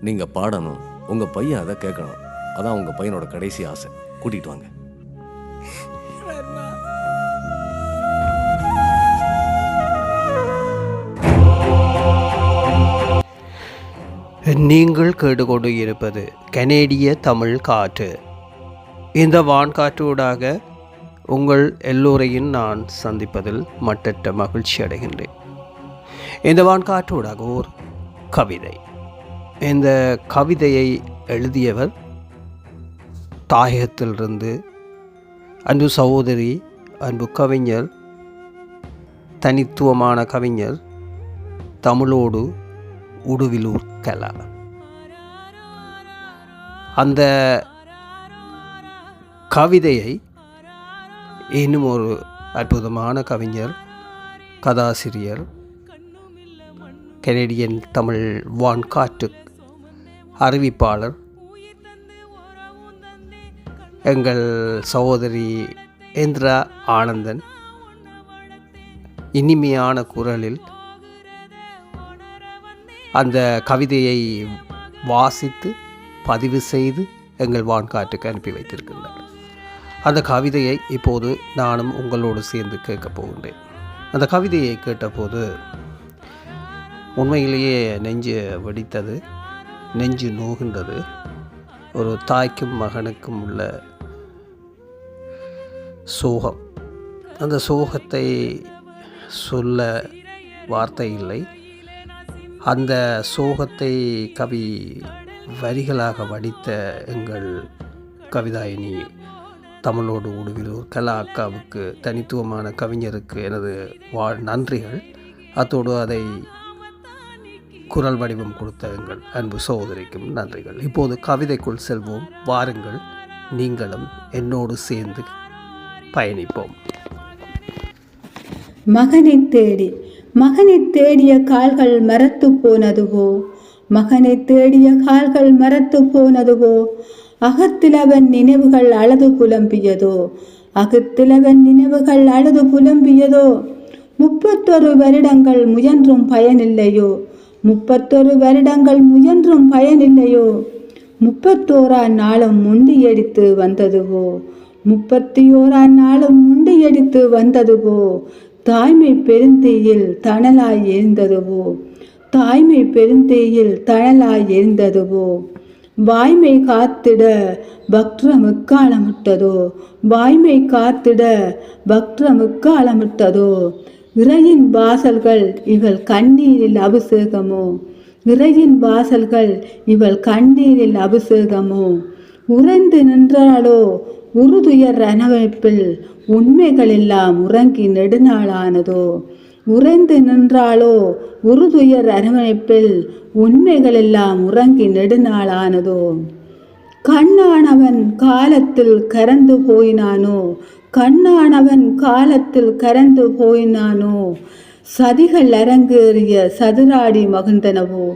நீங்கள் பாடணும். உங்கள் பையன் அதை கேட்கணும். அதான் உங்கள் பையனோட கடைசி ஆசை. கூட்டிகிட்டு வாங்க. நீங்கள் கேட்டுக்கொண்டு இருப்பது கனேடிய தமிழ் காற்று. இந்த வான்காற்றூடாக உங்கள் எல்லோரையும் நான் சந்திப்பதில் மட்டற்ற மகிழ்ச்சி அடைகின்றேன் இந்த வான்காற்றூடாக ஓர் கவிதை. இந்த கவிதையை எழுதியவர் தாயகத்திலிருந்து அன்பு சகோதரி அன்பு கவிஞர் தனித்துவமான கவிஞர் தமிழோடு உடுவிலூர் கலா. அந்த கவிதையை இன்னும் ஒரு அற்புதமான கவிஞர் கதாசிரியர் கனேடியன் தமிழ் வான்காற்று அறிவிப்பாளர். எங்கள் சகோதரி இந்திரா ஆனந்தன். இனிமையான குரலில் அந்த கவிதையை வாசித்து பதிவு செய்து எங்கள் வான்காட்டுக்கு அனுப்பி வைத்திருக்கின்றனர். அந்த கவிதையை இப்போது நானும் உங்களோடு சேர்ந்து கேட்கப் போகின்றேன். அந்த கவிதையை கேட்டபோது உண்மையிலேயே நெஞ்சு வெடித்தது. நெஞ்சு நோகின்றது. ஒரு தாய்க்கும் மகனுக்கும் உள்ள சோகம். அந்த சோகத்தை சொல்ல வார்த்தை இல்லை. அந்த சோகத்தை கவி வரிகளாக வடித்த எங்கள் கவிதாயினி தமிழோடு உடுவிலூர் கலா அக்காவுக்கு தனித்துவமான கவிஞருக்கு எனது வாழ் நன்றிகள். அத்தோடு அதை குரல் வடிவம் கொடுத்த எங்கள் அன்பு சகோதரிக்கும் நன்றிகள். இப்போது கவிதைக்குள் செல்வோம். வாருங்கள். நீங்களும் என்னோடு சேர்ந்து பயணிப்போம். மகனை தேடி மகனை தேடிய கால்கள் மரத்து போனதுவோ? மகனை தேடிய கால்கள் மரத்து போனதுவோ? அகத்திலவன் நினைவுகள் அழுது புலம்பியதோ? அகத்திலவன் நினைவுகள் அழுது புலம்பியதோ? முப்பத்தொரு வருடங்கள் முயன்றும் பயனில்லையோ? முப்பத்தொரு வருடங்கள் முயன்றும் பயனில்லையோ? முப்பத்தோரா நாளும் முண்டியடித்து வந்ததுவோ? முப்பத்தி ஓரா நாளும் முண்டியடித்து வந்ததுவோ? தாய்மை பெருந்தீயில் தணலாய் எழுந்ததுவோ தாய்மை பெருந்தீயில் தணலாய் எழுந்ததுவோ வாய்மை காத்திட பக்ர முக்காலமிட்டதோ வாய்மை காத்திட பக்ர முக்காலமிட்டதோ இறையின் வாசல்கள் இவள் கண்ணீரில் அபிஷேகமோ? இறையின் வாசல்கள் இவள் கண்ணீரில் அபிஷேகமோ? உறைந்து நின்றாளோ? உறுதுயர் ரணவைப்பில் உண்மைகள் எல்லாம் உறங்கி நெடுநாளானதோ? உறைந்து நின்றாளோ? உறுதுயர் அரவணைப்பில் உண்மைகள் எல்லாம் உறங்கி நெடுநாளானதோ? கண்ணானவன் காலத்தில் கறந்து போயினானோ? கண்ணானவன் காலத்தில் கரந்து போயினானோ? சதிகள் அரங்கேறிய சதுராடி மகிழ்ந்தனவோ?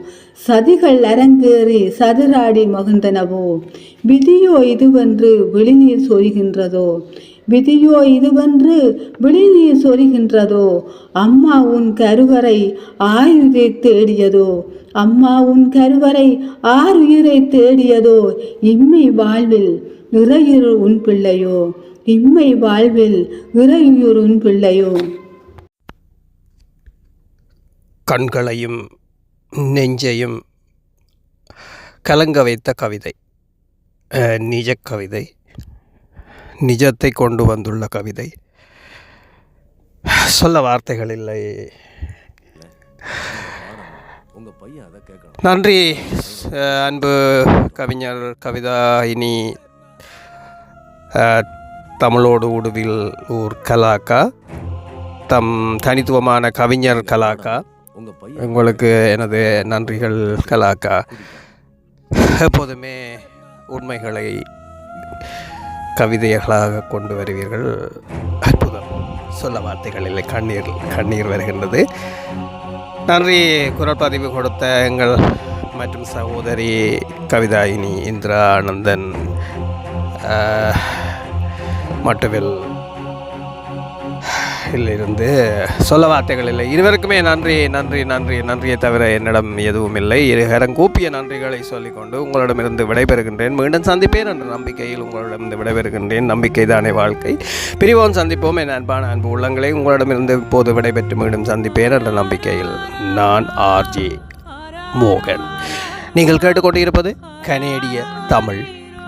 சதிகள் அரங்கேறி சதுராடி மகிழ்ந்தனவோ? விதியோ இதுவென்று விழிநீர் சொரிகின்றதோ? விதியோ இதுவென்று விழிநீர் சொரிகின்றதோ? அம்மா உன் கருவறை ஆயுதை தேடியதோ? அம்மா உன் கருவறை ஆறுயிரை தேடியதோ? இம்மை வாழ்வில் இறையுறு உன் பிள்ளையோ? இம்மை வாழ்வில் இறையுறு பிள்ளையோ. கண்களையும் நெஞ்சையும் கலங்க வைத்த கவிதை நிஜக்கவிதை கவிதை நிஜத்தை கொண்டு வந்துள்ள கவிதை. சொல்ல வார்த்தைகள் இல்லை. நன்றி அன்பு கவிஞர் கவிதா இனி அஹ், தமிழோடு உடுவில் ஊர் கலாக்கா. தம் தனித்துவமான கவிஞர் கலாக்கா. உங்கள் உங்களுக்கு எனது நன்றிகள் கலாக்கா. எப்போதுமே உண்மைகளை கவிதைகளாக கொண்டு வருவீர்கள். அற்புதம். சொல்ல வார்த்தைகள் இல்லை கண்ணீர் கண்ணீர் வருகின்றது. நன்றி குரல் பதிவு கொடுத்த எங்கள் மற்றும் சகோதரி கவிதாயினி இந்திரா ஆனந்தன் மட்டுவில். இருந்து சொல்ல வார்த்தைகள் இல்லை. இருவருக்குமே நன்றி நன்றி நன்றி நன்றியை தவிர என்னிடம் எதுவும் இல்லை. இருகரம் கூப்பிய நன்றிகளை சொல்லிக்கொண்டு உங்களிடமிருந்து விடைபெறுகின்றேன். மீண்டும் சந்திப்பேன் என்ற நம்பிக்கையில் உங்களிடமிருந்து விடைபெறுகின்றேன். நம்பிக்கை தானே வாழ்க்கை. பிரிவோம் சந்திப்போம் என் அன்பான அன்பு உள்ளங்களை உங்களிடமிருந்து இப்போது விடைபெற்று மீண்டும் சந்திப்பேன் என்ற நம்பிக்கையில் நான் ஆர்ஜி மோகன். நீங்கள் கேட்டுக்கொண்டிருப்பது கனேடிய தமிழ்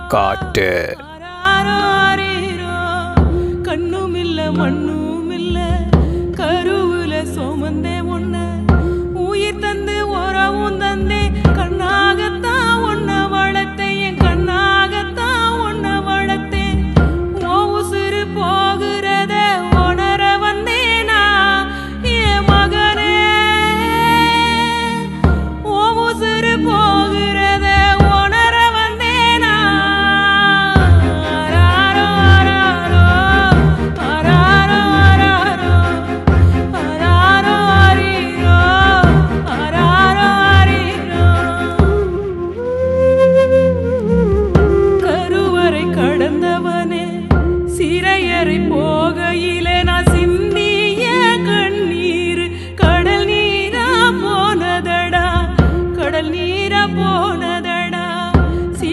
காட்டு ஆராரீரோ, கண்ணுமில்ல மண்ணுமில்ல கருவுல சுமந்தே உன்ன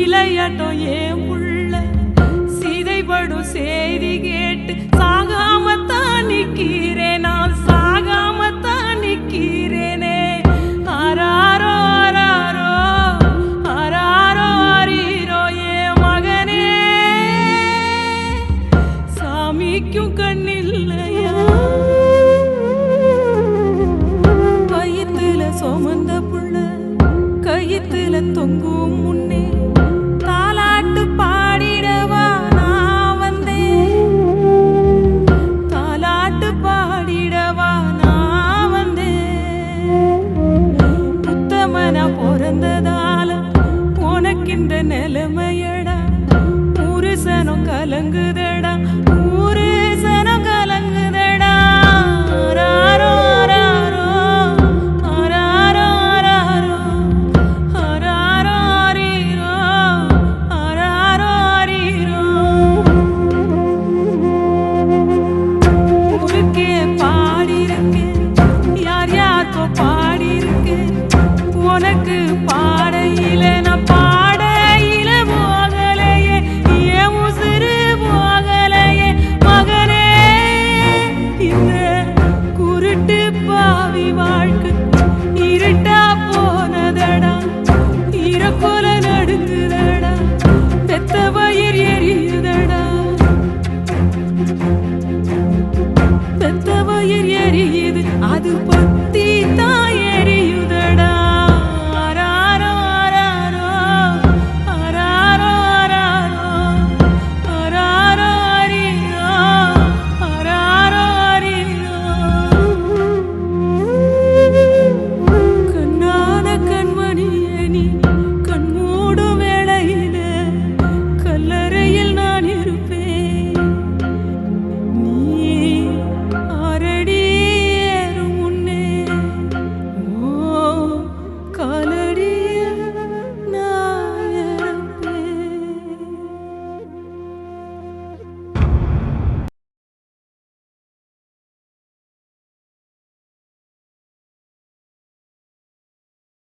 சிலையாட்டம் ஏன் புள்ள? சிதைபடும் செய்தி கேட்டு சாகாமத்தான் நிற்கிறேன் நான் சாகாமத்தான்